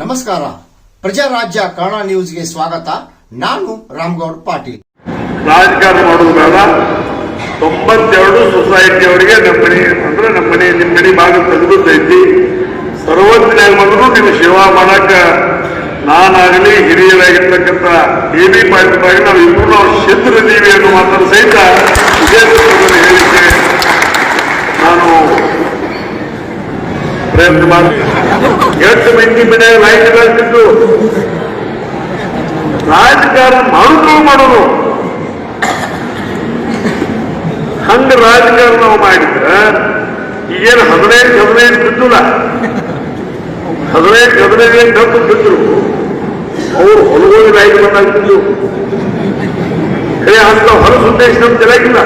ನಮಸ್ಕಾರ. ಪ್ರಜಾರಾಜ್ಯ ಕನ್ನಡ ನ್ಯೂಸ್ಗೆ ಸ್ವಾಗತ. ನಾನು ರಾಮ್ಗೌಡ್ ಪಾಟೀಲ್. ರಾಜಕಾರಣ ಮಾಡೋದು ಬೇಡ. ತೊಂಬತ್ತೆರಡು ಸೊಸೈಟಿ ಅವರಿಗೆ ನಮ್ಮ ಮನೆ, ಅಂದ್ರೆ ನಮ್ಮ ಮನೆ ನಿಮ್ಮ ಮನೆ ಭಾಗ ಬಂದ್ರು ನೀವು ಸೇವಾ ಮಾಡಕ ನಾನಾಗಲಿ ಹಿರಿಯರಾಗಿರ್ತಕ್ಕಂಥ ಎ ಬಿ ಪಾಟೀಲ್ ನಾವು ಇಬ್ಬರು ನಾವು ಶತ್ರುದೀವಿ ಅನ್ನೋ ಮಾತನ್ನು ಸಹಿತ ಇದೇ ಸಂದರ್ಭದಲ್ಲಿ ಹೇಳಿಕೆ ನಾನು ಪ್ರಯತ್ನ ಮಾಡಿ. ಎಷ್ಟು ಮಂದಿ ಲೈಟ್ ಆಗ್ತಿದ್ದು ರಾಜಕಾರಣ ಮಾಡುದು ಮಾಡೋದು ಹಂಗ ರಾಜಕಾರಣ ನಾವು ಮಾಡಿದ್ರ ಈಗೇನು ಹದಿನೈದು ಹದಿನೈದು ಬಿದ್ದಿಲ್ಲ. ಹದಿನೈದು ಹದಿನೈದು ಡಬ್ಬು ಬಿದ್ರು ಅವ್ರು ಹೊಲಗೋಗಿ ರಾಯ್ದು ಬಂದಾಗ್ತಿದ್ದು ಕರೆ ಅಂತ ಹೊರ ಉದ್ದೇಶ ನಮ್ಮ ತೆಲಗಿಲ್ಲ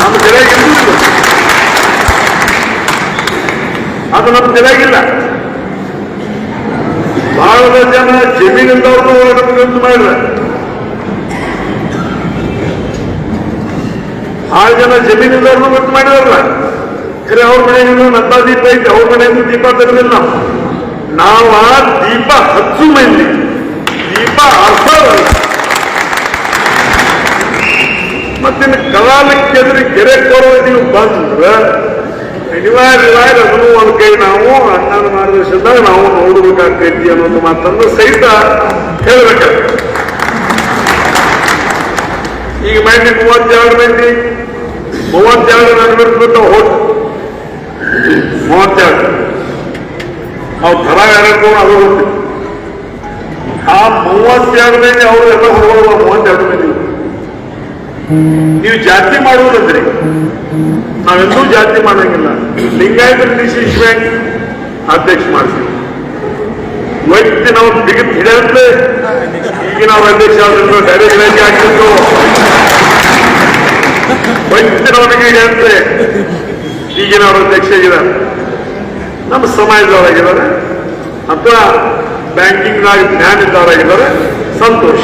ನಮ್ಮ ತೆಲಗಿಲ್ಲ ಅದು ನಮ್ಮ ಚೆನ್ನಾಗಿಲ್ಲ ಬಹಳ ಜನ ಜಮೀನಿಂದವ್ರನ್ನು ನಮ್ಗಂತ ಮಾಡಿದ್ರೆ. ಆರು ಜನ ಜಮೀನಿಂದವ್ರನ್ನು ಗೊತ್ತು ಮಾಡಿದಾರಲ್ಲ. ಖರೆ, ಅವ್ರ ಮನೆಯಿಂದ ನತ್ತ ದೀಪ ಐತೆ, ಅವ್ರ ಮನೆಯಿಂದ ದೀಪ ತರಲಿಲ್ಲ ನಾವು ನಾವು ದೀಪ ಹಚ್ಚು ಮಂದಿ ದೀಪ ಹರ್ಸೋದಲ್ಲ ಮತ್ತಿನ ಕಲಾಲಕ್ಕೆ ಎದುರು ಗೆರೆ ಕೋರೋದಿ ನೀವು ಬಂದ್ರ ಅನಿವಾರ್ಯವಾಗಿ ಅದನ್ನು ಒಂದು ಕೈ ನಾವು ಅಣ್ಣನ ಮಾರ್ಗದರ್ಶನದಾಗ ನಾವು ನೋಡಬೇಕಾಗ್ತೈತಿ ಅನ್ನೋದು ಮಾತನ್ನು ಸಹಿತ ಹೇಳ್ಬೇಕಾಗ್ತದೆ ಈಗ ಮಂದಿ ಮೂವತ್ತೆರಡು ಮಂದಿ, ಮೂವತ್ತೆರಡು ವಿರುದ್ಧ ಹೋಟ್ ಮೂವತ್ತೆರಡು. ನಾವು ಥರ ಯಾರು ಅದು ಗೊತ್ತು ಆ ಮೂವತ್ತೆರಡು ಮಂದಿ ಅವರು ಎಲ್ಲ ಹೊರಡುವ ಮೂವತ್ತೆರಡು ಮಂದಿ. ನೀವು ಜಾತಿ ಮಾಡುವುದಂದ್ರೆ ನಾವೆಲ್ಲೂ ಜಾತಿ ಮಾಡಂಗಿಲ್ಲ ಲಿಂಗಾಯತ ಬ್ಯಾಂಕ್ ಅಧ್ಯಕ್ಷ ಮಾಡ್ತೀವಿ ವೈದ್ಯ ನಾವು ಬಿಗಿತ್ ಹಿಡಿಯುತ್ತೆ ಈಗ ನಾವು ಅಧ್ಯಕ್ಷ ಆದ್ರಿಂದ ಡೈರೆಕ್ಟ್ ಆಗಿ ಆಗ್ತಿತ್ತು ವೈದ್ಯ ನಾವು ಹಿಡಿಯುತ್ತೆ ಈಗಿನ ಅವರು ಅಧ್ಯಕ್ಷ ಆಗಿದ್ದಾರೆ. ನಮ್ಮ ಸಮಾಜದವರಾಗಿದ್ದಾರೆ, ಅಥವಾ ಬ್ಯಾಂಕಿಂಗ್ನಾಗ ಜ್ಞಾನ ಇದ್ದವರಾಗಿದ್ದಾರೆ ಸಂತೋಷ.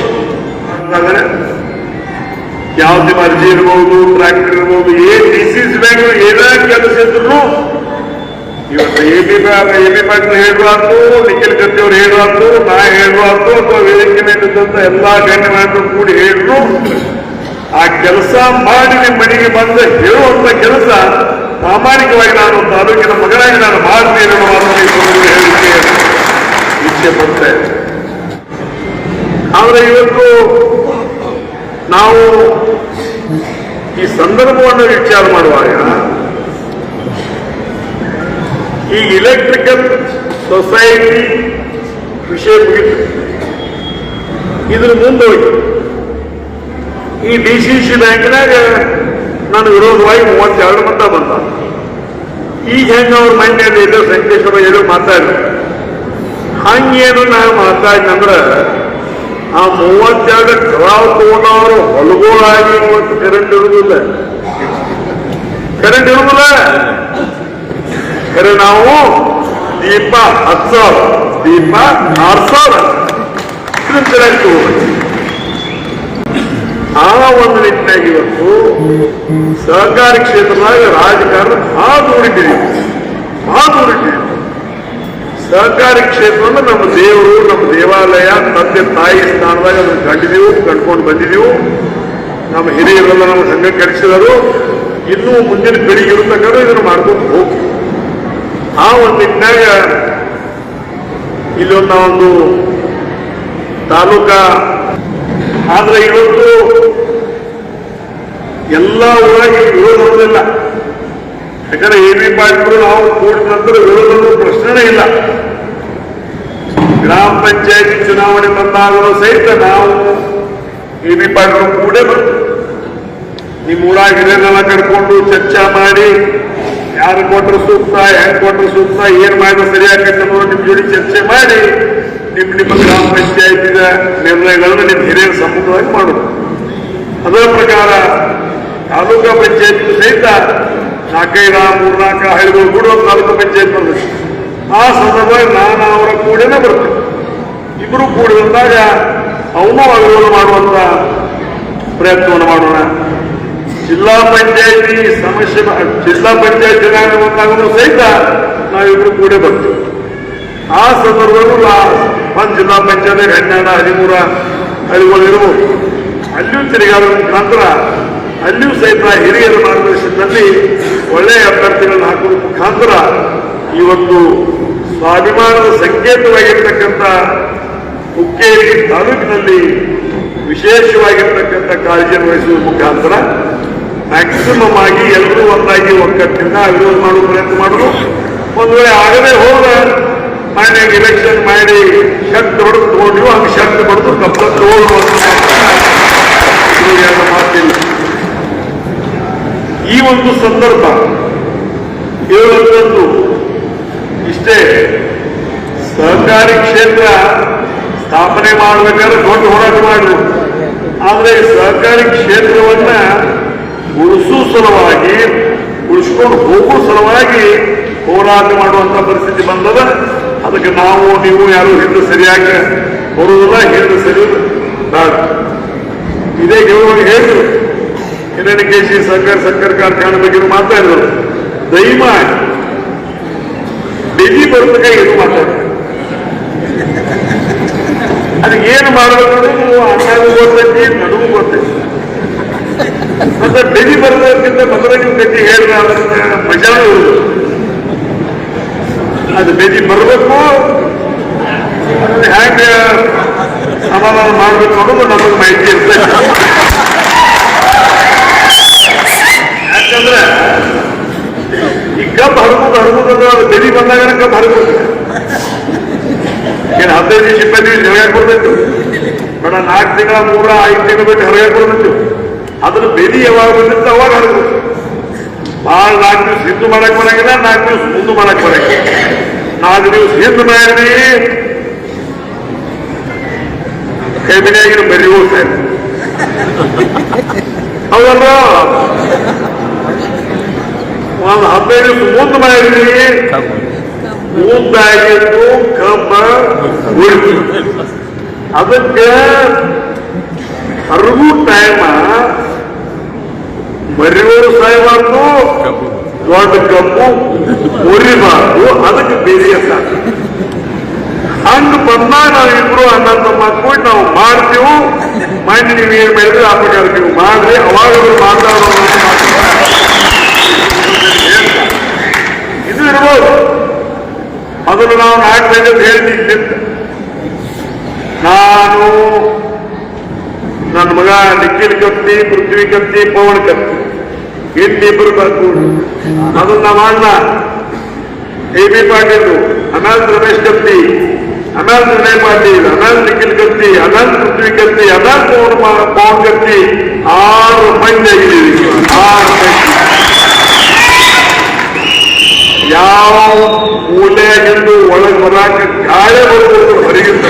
ಹಾಗಾದ್ರೆ ಯಾವುದೇ ಅರ್ಜಿ ಇರ್ಬೋದು ಟ್ರ್ಯಾಕ್ಟರ್ ಇರ್ಬೋದು, ಏನ್ ಡಿಸೀಸ್ ಬ್ಯಾಂಕ್ ಏನೇ ಕೆಲಸ ಇದ್ರು ಇವತ್ತು A B A B Patil ಹೇಳುವಂತು Nikhil Katti ಹೇಳುವಾತು ನಾ ಹೇಳುವಂತು ಅಥವಾ ವೇದಿಕೆ ಮೇಲಿದ್ದಂತ ಎಲ್ಲಾ ಗಣ್ಯಮಾನ್ಯರು ಕೂಡಿ ಹೇಳಿದ್ರು. ಆ ಕೆಲಸ ಮಾಡಿ ನಿಮ್ಮ ಮನೆಗೆ ಬಂದು ಹೇಳುವಂತ ಕೆಲಸ ಪ್ರಾಮಾಣಿಕವಾಗಿ ನಾನು ತಾಲೂಕಿನ ಮಗನಾಗಿ ನಾನು ಮಾಡ್ತೀನಿ ಹೇಳಲಿಕ್ಕೆ ಇಚ್ಛೆ ಪಡ್ತೇನೆ ಆದರೆ ಇವತ್ತು ನಾವು ಈ ಸಂದರ್ಭವನ್ನು ವಿಚಾರ ಮಾಡುವಾಗ ಈ ಇಲೆಕ್ಟ್ರಿಕಲ್ ಸೊಸೈಟಿ ವಿಷಯ ಮುಗಿತು. ಇದ್ರ ಮುಂದೆ ಹೋಯ್ತು ಈ ಡಿ ಸಿ ಸಿ ಬ್ಯಾಂಕಿನಾಗ ನಾನು ವಿರೋಧವಾಗಿ ಮೂವತ್ತೆರಡು ಮತ ಬಂದ. ಈಗ ಹೆಂಗ ಅವ್ರ ಮೈಂಡ್ ಎಲ್ಲೋ ಸಂಕೇಶ್ವರ ಎಲ್ಲೋ ಮಾತಾಡಿದ್ರು ಹಂಗೇನು ನಾನು ಮಾತಾಡಿನಂದ್ರ ಆ ಮೂವತ್ತೆರಡು ಕರಾವ್ ತಗೊಂಡವರು ಹೊಲಗೋಳಾಗಿ ಇವತ್ತು ಕರೆಂಟ್ ಇರುವುದಿಲ್ಲ ಕರೆಂಟ್ ಇರುವುದಿಲ್ಲ ಕರೆ ನಾವು ದೀಪ ಹತ್ತು ಸಾವಿರ ದೀಪ ಆರು ಸಾವಿರ ಕರೆಂಟ್ ತಗೋಬೇಕು ಆ ಒಂದು ನಿಟ್ಟಿನಾಗ ಇವತ್ತು ಸಹಕಾರಿ ಕ್ಷೇತ್ರದಾಗ ರಾಜಕಾರಣ ಭಾಳ ದೂರಿದ್ದೀವಿ ಭಾಳ ದೂರಿದ್ದೀವಿ ಸಹಕಾರಿ ಕ್ಷೇತ್ರವನ್ನು ನಮ್ಮ ದೇವರು, ನಮ್ಮ ದೇವಾಲಯ, ತಂದೆ, ತಾಯಿ ಸ್ಥಾನದಾಗ ಅದನ್ನು ಕಂಡಿದೆವು, ಕಂಡ್ಕೊಂಡು ಬಂದಿದೆವು. ನಮ್ಮ ಹಿರಿಯರೆಲ್ಲ ನಮ್ಮ ಸಂಘ ಕಳಿಸಿದರು ಇನ್ನೂ ಮುಂದಿನ ಪೀಳಿಗೆ ಇರತಕ್ಕಂಥ ಇದನ್ನು ಮಾಡ್ಕೊಂಡು ಹೋಗಿ ಆ ಒಂದು ನಿಟ್ಟಿನಾಗ ಇಲ್ಲೊಂದು ನಾವೊಂದು ತಾಲೂಕಾ ಆದ್ರೆ ಇವತ್ತು ಎಲ್ಲ ಊರಾಗಿ ವಿರೋಧವಿಲ್ಲ ಯಾಕಂದ್ರೆ ಎ ಬಿ ಪಾಟೀಲ್ ನಾವು ಕೋರ್ಟ್ ನಂತರ ವಿರೋಧದ ಪ್ರಶ್ನೆ ಇಲ್ಲ. ಗ್ರಾಮ ಪಂಚಾಯತಿ ಚುನಾವಣೆ ಬಂದಾಗಲೂ ಸಹಿತ ನಾವು ಎ ಬಿ ಪಾಟೀಲ್ ಕೂಡ ಬಂತು ನಿಮ್ಮ ಊರಾಗ ಹಿರಿಯರೆಲ್ಲ ಕರ್ಕೊಂಡು ಚರ್ಚೆ ಮಾಡಿ, ಯಾರು ಕೊಟ್ಟರು ಸೂಕ್ತ ಹೆಂಗ್ ಕೊಟ್ಟರು ಸೂಕ್ತ, ಏನ್ ಮಾಡಿದ್ರೆ ಸರಿ ಅನ್ನೋದು ನಿಮ್ ಜೋಡಿ ಚರ್ಚೆ ಮಾಡಿ ನಿಮ್ ನಿಮ್ಮ ಗ್ರಾಮ ಪಂಚಾಯತಿ ನಿರ್ಣಯಗಳನ್ನು ನಿಮ್ಮ ಹಿರಿಯರ ಸಮ್ಮುಖವಾಗಿ ಮಾಡುದು. ಅದರ ಪ್ರಕಾರ ತಾಲೂಕಾ ಪಂಚಾಯತ್ ಸಹಿತ ನಾಲ್ಕೈದು ಮೂರ್ನಾಲ್ಕು ಐದು ಕೂಡ ಒಂದು ತಾಲೂಕು ಪಂಚಾಯತ್ ಬರ್ತದೆ ಆ ಸಂದರ್ಭದಲ್ಲಿ ನಾನು ಅವರ ಕೂಡನೇ ಬರ್ತೇನೆ. ಇಬ್ಬರು ಕೂಡಿ ಬಂದಾಗ ಅವನು ಅನುಕೂಲ ಮಾಡುವಂತ ಪ್ರಯತ್ನವನ್ನು ಮಾಡೋಣ. ಜಿಲ್ಲಾ ಪಂಚಾಯತಿ ಸಮಸ್ಯೆ ಜಿಲ್ಲಾ ಪಂಚಾಯತ್ ಚುನಾವಣೆ ಬಂದಾಗಲೂ ಸಹಿತ ನಾವಿಬ್ರು ಕೂಡೇ ಬರ್ತೇವೆ. ಆ ಸಂದರ್ಭದಲ್ಲೂ ಒಂದು ಜಿಲ್ಲಾ ಪಂಚಾಯತ್ ಹನ್ನೆರಡು ಹದಿಮೂರ ಹಳ್ಳಿಗಳು ಇರಬಹುದು ಅಲ್ಲಿಯೂ ತಿರುಗಾಡೋ ಮುಖಾಂತರ ಅಲ್ಲಿಯೂ ಸಹಿತ ಹಿರಿಯರ ಮಾರ್ಗದರ್ಶನದಲ್ಲಿ ಒಳ್ಳೆಯ ಅಭ್ಯರ್ಥಿಗಳನ್ನು ಹಾಕುವ ಮುಖಾಂತರ ಈ ಒಂದು ಸ್ವಾಭಿಮಾನದ ಸಂಕೇತವಾಗಿರ್ತಕ್ಕಂಥ ಹುಕ್ಕೇರಿ ತಾಲೂಕಿನಲ್ಲಿ ವಿಶೇಷವಾಗಿರ್ತಕ್ಕಂಥ ಕಾಳಜಿಯನ್ನು ವಹಿಸುವ ಮುಖಾಂತರ ಮ್ಯಾಕ್ಸಿಮಮ್ ಆಗಿ ಎಲ್ಲರೂ ಒಂದಾಗಿ ಒಕ್ಕಟ್ಟಿನ ವಿರೋಧ ಮಾಡುವ ಪ್ರಯತ್ನ ಮಾಡೋದು ಒಂದು ವೇಳೆ ಆಗದೆ ಹೋದ ಮನೆಯಾಗ ಇಲೆಕ್ಷನ್ ಮಾಡಿ ಶಕ್ತಿ ಹೊಡೆದು ತಗೊಂಡಿವು ಹಂಗೆ ಶಕ್ತಿ ಹೊಡೆದು ಕಪ್ಪ ತಗೊಂಡು ಮಾತಿಲ್ಲ. ಈ ಒಂದು ಸಂದರ್ಭ ಏಳರಂದು ಇಷ್ಟೇ. ಸಹಕಾರಿ ಕ್ಷೇತ್ರ ಸ್ಥಾಪನೆ ಮಾಡಬೇಕಾದ್ರೆ ದೊಡ್ಡ ಹೋರಾಟ ಮಾಡಿದ್ರು ಆದ್ರೆ ಸಹಕಾರಿ ಕ್ಷೇತ್ರವನ್ನ ಉಳಿಸೋ ಸಲುವಾಗಿ, ಉಳಿಸ್ಕೊಂಡು ಹೋಗೋ ಸಲುವಾಗಿ ಹೋರಾಟ ಮಾಡುವಂತ ಪರಿಸ್ಥಿತಿ ಬಂದದ. ಅದಕ್ಕೆ ನಾವು, ನೀವು ಯಾರು ಹಿಂದೆ ಸರಿಯಾಗಿ ಬರುವುದಿಲ್ಲ, ಹಿಂದೆ ಸರಿ ಬೇಡ. ಇದೇ ಗೆಲುವಿಗೆ ಹೇಳಿದ್ರು. ಹಿರಣ್ಯಕೇಶಿ ಸರ್ಕಾರ ಸಕ್ಕರ ಕಾರ್ಖಾನೆ ಬಗ್ಗೆ ಮಾತಾಡಿದ್ರು ದಯಮಾಡಿ ಡೆಲ್ಲಿ ಬರ್ತಕ ಏನು ಮಾತಾಡ್ತಾರೆ ಅದಕ್ಕೆ ಏನು ಮಾಡಬೇಕು ಅಣ್ಣಗೂ ಗೊತ್ತೈತಿ ನನಗೂ ಗೊತ್ತೈತಿ ಮತ್ತೆ ಡೆಲ್ಲಿ ಬರೋದಕ್ಕಿಂತ ಮೊದಲೇ ನೀವು ಗತಿ ಹೇಳಿದ ಅದನ್ನ ಮಜಾನ ಇರುವುದು ಅದು ಬೆದಿ ಬರಬೇಕು ಹ್ಯಾಂಗ ಸಮಾಧಾನ ಮಾಡಬೇಕು ಅನ್ನೋದು ನಮಗೆ ಮಾಹಿತಿ ಇರ್ತೈತೆ ಯಾಕಂದ್ರೆ ಈ ಕಬ್ಬು ಹರಗುದು ಅದು ಬೆದಿ ಬಂದಾಗ ಕಬ್ಬು ಹರಗುತ್ತೆ ಏನು ಹದಿನೈದು ದಿವಸ ಇಪ್ಪತ್ತು ದಿವಸ ಹೊರಗೆ ಕೊಡ್ಬೇಕು ಬೇಡ, ನಾಲ್ಕು ತಿಂಗಳ ಮೂರ ಐದು ತಿಂಗಳು ಬಿಟ್ಟು ಹೊರಗೆ ಕೊಡ್ಬೇಕು ಅದ್ರ ಬೆಲಿ ಯಾವಾಗ ಬಂದಿತ್ತು ಅವಾಗ ಹರಗುತ್ತೆ ಭಾಳ ನಾಲ್ಕು ದಿವಸ ಹಿಂದೂ ಮಾಡಕ್ ಬರಂಗಿಲ್ಲ, ನಾಲ್ಕು ದಿವಸ ಮುಂದೆ ಮಾಡಕ್ ಬರಂಗಿಲ್ಲ. ನಾಲ್ಕು ದಿವಸ ಹಿಂದೆ ಮಾಡಿ ಕೈಬಿನಾಗಿನ ಬರಿ ಹೋಗ್ತಾರೆ ಹೌದಲ್ಲ ಹದಿನೈದು ದಿವಸ ಮುಂದೆ ಮಾಡಿದ್ರಿ. ಮುಂದಾಗಿದ್ದು ಕಬ್ಬ ಉಳಿತು ಅದಕ್ಕೆ ಹರಿವು ಟೈಮ ಮರಿಯೋರು ಸಾಯಬಾರ್ದು ದೊಡ್ಡ ಕಬ್ಬು ಮುರಿಬಾರ್ದು. ಅದಕ್ಕೆ ಬೇರೆ ಹಂಗ ಬಂದಾಗ ನಾವು ಇಬ್ರು ಅಣ್ಣ ತಮ್ಮ ಕೂಡಿ ನಾವು ಮಾಡ್ತೀವಿ. ಮಾಡಿ ನೀವು ಏನ್ ಮಾಡಿದ್ರೆ ಆ ಪ್ರಕಾರ ನೀವು ಮಾಡ್ರಿ. ಅವಾಗ ಅವ್ರು ಮಾತಾಡೋ ಇದು ಇರ್ಬೋದು. ಮೊದಲು ನಾವು ಅಂತ ಹೇಳ್ತೀವಿ ನಾನು ನನ್ನ ಮಗ ನಿಖಿಲ್ ಕತ್ತಿ, ಪೃಥ್ವಿ ಕತ್ತಿ, ಪವನ್ ಕತ್ತಿ. ಇನ್ನಿಬ್ಬರು ಬರ್ಕೊಂಡು ಅದನ್ನ ಮಾಡಲ್ಲ ಎ ಬಿ ಪಾಟೀಲ್ ಅನಂತ್ ರಮೇಶ್ ಕತ್ತಿ. ಅನಂತ್ ವಿನಯ್ ಪಾಟೀಲ್ ಅನಂತ್ ನಿಖಿಲ್ ಕತ್ತಿ ಅನಂತ್ ಪೃಥ್ವಿ ಕತ್ತಿ ಅನಂತ್ ಪವನ್ ಕತ್ತಿ. ಆರು ಮಂದಿ ಆರು ಮಂದಿ. ಯಾವ ಮೂಲೆಯಾಗಿಂದು ಒಳಗೆ ಬರಾಕ ಗಾಳಿ ಬರ್ಬೋದು ಹೊರಗಿಂದ.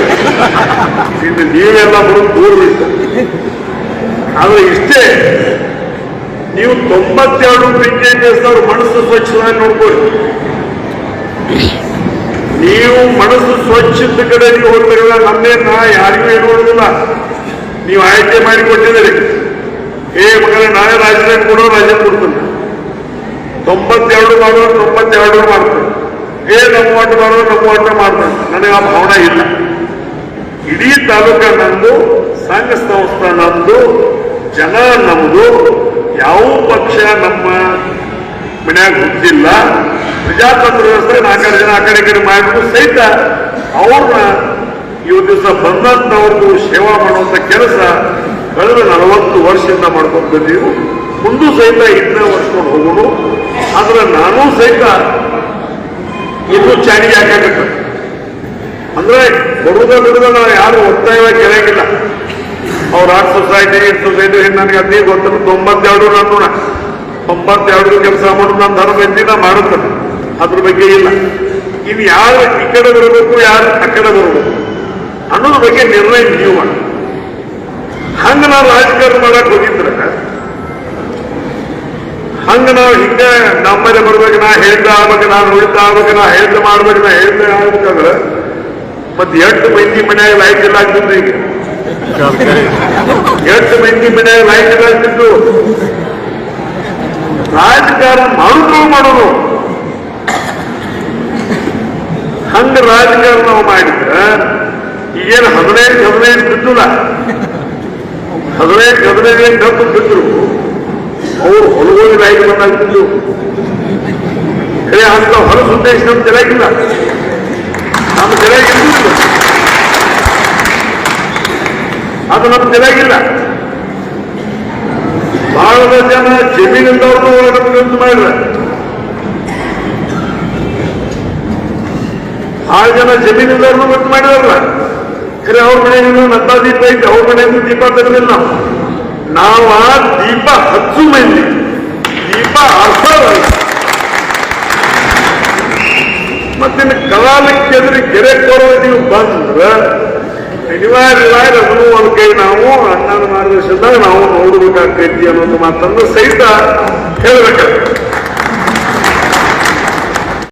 ಇನ್ನು ನೀವೆಲ್ಲ ಬರೋದು ದೂರ ಬಿಟ್ಟು ಆದ್ರೆ ಇಷ್ಟೇ, ನೀವು ತೊಂಬತ್ತೆರಡು ಅವ್ರ ಮನಸ್ಸು ಸ್ವಚ್ಛವಾಗಿ ನೋಡ್ಕೊಳ್ಳಿ. ನೀವು ಮನಸ್ಸು ಸ್ವಚ್ಛದ ಕಡೆ ನೀವು ಹೋಗ್ತಿರಲ್ಲ ನಮ್ಮೇನ ಯಾರಿಗೂ ಏನು ನೀವು ಆಯ್ಕೆ ಮಾಡಿ ಕೊಟ್ಟಿದ್ದೀರಿ ಏ ಮಗನೇ ನಾನೇ ರಾಜೀನಾಮೆ ಕೊಡೋ ರಾಜೀನಾಮೆ ಕೊಡ್ತೀನಿ. ತೊಂಬತ್ತೆರಡು ಮಾಡೋರು ತೊಂಬತ್ತೆರಡು ಮಾಡ್ತಾರೆ. ಏ ನಮ್ಮ ಓಟ್ ಮಾಡೋರು ನಮ್ಮ ಓಟ ಮಾಡ್ತಾರೆ? ನನಗೆ ಆ ಭಾವನೆ ಇಲ್ಲ. ಇಡೀ ತಾಲೂಕ ನಮ್ದು, ಸಂಘ ಸಂಸ್ಥೆ ನಮ್ದು, ಜನ ನಮ್ದು, ಯಾವ ಪಕ್ಷ ನಮ್ಮ ಮನ್ಯಾಗ ಹುಟ್ಟಿಲ್ಲ. ಪ್ರಜಾತಂತ್ರ ವ್ಯವಸ್ಥೆ ನಾಲ್ಕಾರು ಜನ ಆ ಕಡೆ ಕಡೆ ಮಾಡಿದ್ರು ಸಹಿತ ಅವ್ರನ್ನ ಇವತ್ತು ದಿವಸ ಬಂದಂತವ್ರದ್ದು ಸೇವಾ ಮಾಡುವಂತ ಕೆಲಸ ಕಳೆದ ನಲವತ್ತು ವರ್ಷದಿಂದ ಮಾಡ್ಕೊಂಡು ಬಂದೀವಿ ಮುಂದೂ ಸಹಿತ ಇದನ್ನ ವರ್ಷಕೊಂಡು ಹೋಗೋಣ ಆದ್ರೆ ನಾನು ಸಹಿತ ಇನ್ನೂ ಚಾಣಿಗೆ ಹಾಕಬೇಕು ಅಂದ್ರೆ ಬರುವುದ ಬಿಡುದ ನಾವು ಯಾರು ಒತ್ತಾಯವಾಗಿ ಕೆಳಗಿಲ್ಲ. ಅವ್ರ ಆರ್ಟ್ ಸೊಸೈಟಿ ಇಟ್ ಸೊಸೈಟಿ ನನಗೆ ಅದೇ ಗೊತ್ತಿಲ್ಲ. ತೊಂಬತ್ತೆರಡು ನಾನು ತೊಂಬತ್ತೆರಡು ಕೆಲಸ ಮಾಡೋದು ನಾನು ಧರ್ಮ ಎಂದಿನ ಮಾಡುತ್ತೇನೆ ಅದ್ರ ಬಗ್ಗೆ ಇಲ್ಲ. ಇನ್ನು ಯಾರು ಈ ಕಡೆ ಬರಬೇಕು, ಯಾರು ಆ ಕಡೆ ಬರಬೇಕು. ಅನ್ನೋದ್ರ ಬಗ್ಗೆ ನಿರ್ಣಯ ನೀವು ಮಾಡಿ. ಹಂಗ ನಾವು ರಾಜಕಾರಣ ಮಾಡಕ್ ಹೋಗಿದ್ರೆ. ಹಂಗ ನಾವು ಹಿಂಗೆ ನಮ್ಮಲ್ಲಿ ಬರ್ಬೇಕು ನಾ ಹೇಳ್ತಾ ಆಗ್ಬೇಕು ನಾನು ಉಳಿತಾ ಆಗ್ಬೇಕು ನಾ ಹೇಳ್ದ ಮಾಡ್ಬೇಕು ನಾ ಹೇಳ್ದ, ಆಗ್ಬೇಕಂದ್ರೆ ಮತ್ತೆ ಎಂಟು ಮಂದಿ ಮನ್ಯಾಗ ಲೈಟ್ ಇಲ್ಲ ಆಗ್ತಿದ್ರು ಈಗ. ಎಂಟು ಮಂದಿ ಮನೆಯಾಗ ಲೈಟ್ ಆಗ್ತಿದ್ದು ರಾಜಕಾರಣ ಮಾಡುದು ಮಾಡೋದು. ಹಂಗ ರಾಜಕಾರಣ ನಾವು ಮಾಡಿದ್ರೆ ಈಗೇನು ಹದಿನೈದು ಹದಿನೈದು ಬಿದ್ದಿಲ್ಲ. ಹದಿನೈದು ಹದಿನೈದು ಡಬ್ಬು ಬಿದ್ರು. ಅವ್ರು ಹೊಲಗೋಗಿ ಲೈಟ್ ಬಂದಾಗ್ತಿದ್ದು ಖರೆ ಅಂತ ಹೊರ ಉದ್ದೇಶ ನಮ್ಮ ತೆಲಗಿಲ್ಲ ನಮ್ಮ ತೆಲಗಿಲ್ಲ ಅದು ನಮ್ಮ ತೆಲಗಿಲ್ಲ ಬಹಳ ಜನ ಜಮೀನಿಂದವ್ರನ್ನು ನಮ್ಗೆ ಮಾಡಿದ್ರೆ. ಬಹಳ ಜನ ಜಮೀನಿಂದವ್ರನ್ನು ಗೊತ್ತು ಮಾಡಿದಾರಲ್ಲ. ಕರೆ ಅವ್ರ ಮನೆಯಿಂದ ನಂದ ದೀಪ ಐತೆ, ಅವ್ರ ಮನೆಯಿಂದ ದೀಪ ತೆಗೆದಿಲ್ಲ. ನಾವು ನಾವು ಆ ದೀಪ ಹಚ್ಚು ಮಂದಿ. ದೀಪ ಅರ್ಸೋದಲ್ಲ ಮತ್ತಿನ ಕಲಾಲಕ್ಕೆ ಎದುರು ಗೆರೆ ಕೊಡುವ ನೀವು ಬಂದ್ರ ಅನಿವಾರ್ಯವಾಗಿ ಅದನ್ನು ಒಂದು ಕೈ ನಾವು ಅಣ್ಣನ ಮಾರ್ಗದರ್ಶನದಾಗ ನಾವು ನೋಡಬೇಕಾಗ್ತೈತಿ ಅನ್ನೋದು ಮಾತನ್ನು ಸಹಿತ ಹೇಳ್ಬೇಕಾಗ್ತದೆ.